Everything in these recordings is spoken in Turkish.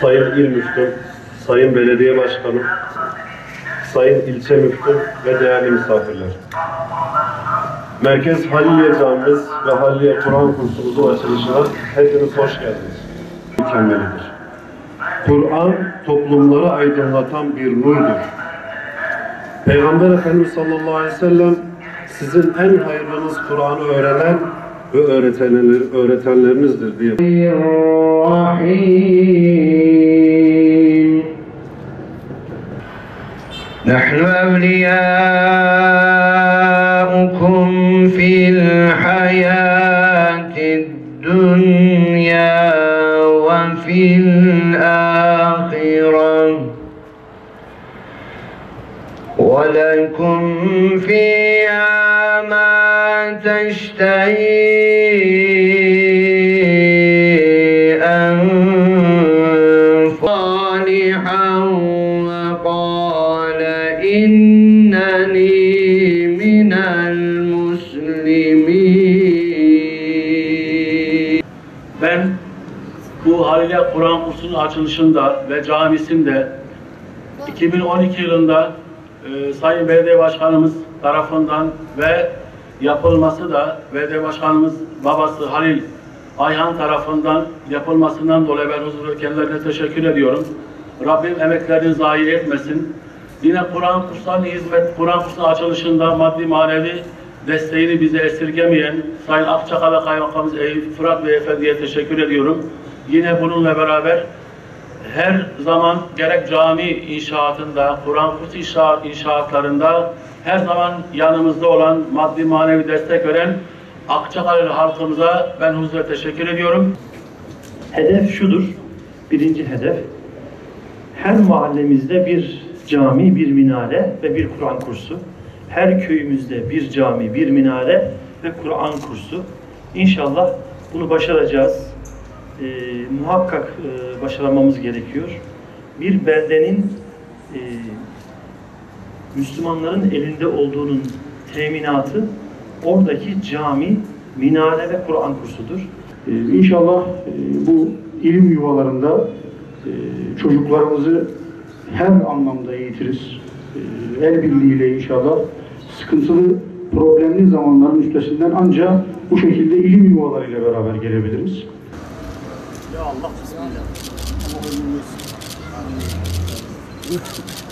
Sayın İl Müftüm, Sayın Belediye Başkanım, Sayın İlçe Müftüm ve değerli misafirler. Merkez Haliliye Camimiz ve Haliliye Kur'an kursumuzun açılışına hepiniz hoş geldiniz. Mükemmelidir. Kur'an toplumları aydınlatan bir nurdur. Peygamber Efendimiz sallallahu aleyhi ve sellem sizin en hayırlınız Kur'an'ı öğrenen ve öğretenler, öğretenlerinizdir diye الرحيم نحن أولياؤكم في الحياة الدنيا وفي ولكم فيها ما تشتهي أنفس صالحا وقال إنني من المسلمين Ben bu Halilye Kur'an kursunun açılışında ve camisinde 2012 yılında e, Sayın Belediye Başkanımız tarafından ve yapılması da Belediye Başkanımız babası Halil Ayhan tarafından yapılmasından dolayı ben huzur kendilerine teşekkür ediyorum. Rabbim emeklerini zayi etmesin. Yine Kur'an kurslarının hizmet, Kur'an kursunun açılışında maddi manevi desteğini bize esirgemeyen Sayın Akçakale Kaymakamımız Eyüp Fırat Beyefendi'ye teşekkür ediyorum. Yine bununla beraber her zaman gerek cami inşaatında, Kur'an kursu inşaat, inşaatlarında her zaman yanımızda olan maddi manevi destek veren Akçakale halkımıza ben huzurla teşekkür ediyorum. Hedef şudur, birinci hedef. Her mahallemizde bir cami, bir minare ve bir Kur'an kursu. Her köyümüzde bir cami, bir minare ve Kur'an kursu. İnşallah bunu başaracağız. Ee, muhakkak e, başaramamız gerekiyor. Bir beldenin e, Müslümanların elinde olduğunun teminatı oradaki cami, minare ve Kur'an kursudur. Ee, İnşallah e, bu ilim yuvalarında e, çocuklarımızı her anlamda eğitiriz. E, El birliğiyle inşallah sıkıntılı, problemli zamanların üstesinden ancak bu şekilde ilim yuvalarıyla beraber gelebiliriz. Ya Allah bismillah.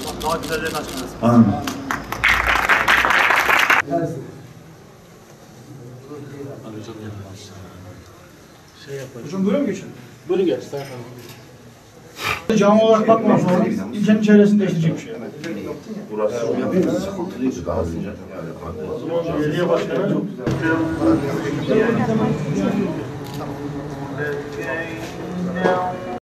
Allah daha güzellerini açmasın. Hocam böyle mi geçiyor? Buyurun geç. Cami olarak bakmam sonra ilçenin çevresini değiştirecek bir şey. Belediye başkanı çok güzel. the.